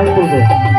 આવતું હતું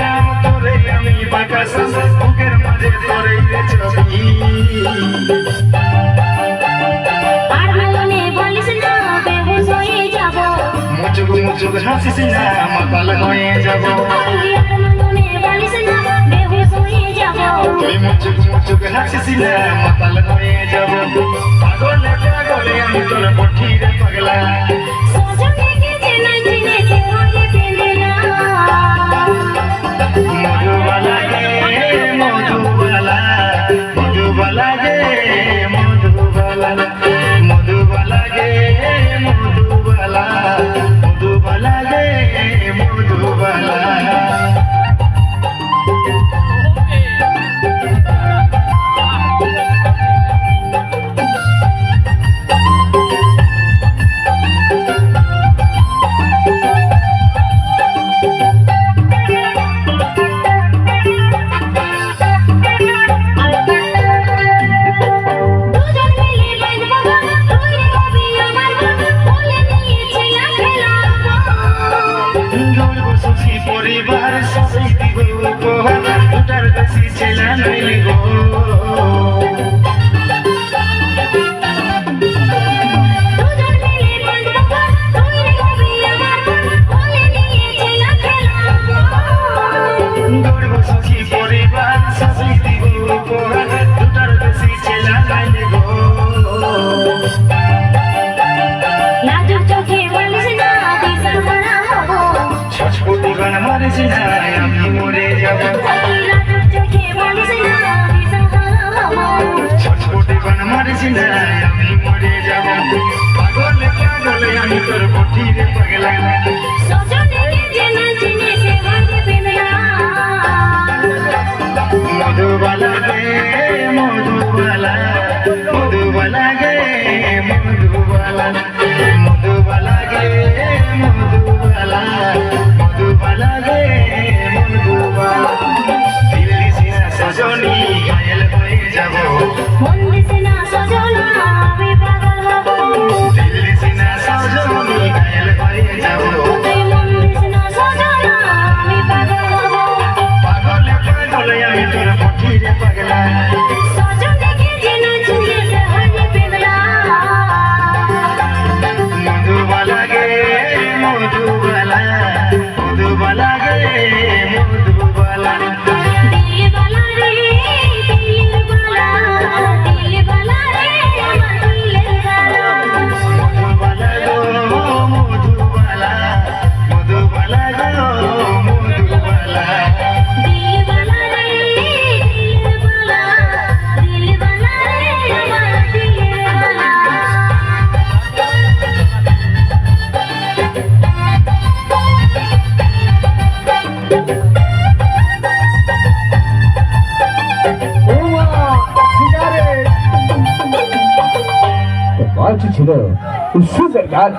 নাম তোরে আমি বাতাস বুকের মাঝে তোরে ছবি মুচুক মুচুক হাসিস না মাতাল হয়ে যাব। তুই মুচুক মুচুক হাসিস না মাতাল হয়ে পাগলে পাগলে আমি তোর পঠিরে পাগলা। বলব সুখী পরিবার সুখী উপহার ওটার কাছে ছেলে নইলে গো আমার সিনায় আমি মরে যাব। ছটপটিবান আমার সিনায় আমি মরে যাব। পাগল পাগল আমি তোর বটিরে পাগলা। মধুবালা রে, মধুবালা। ছিল। সুযোগ আর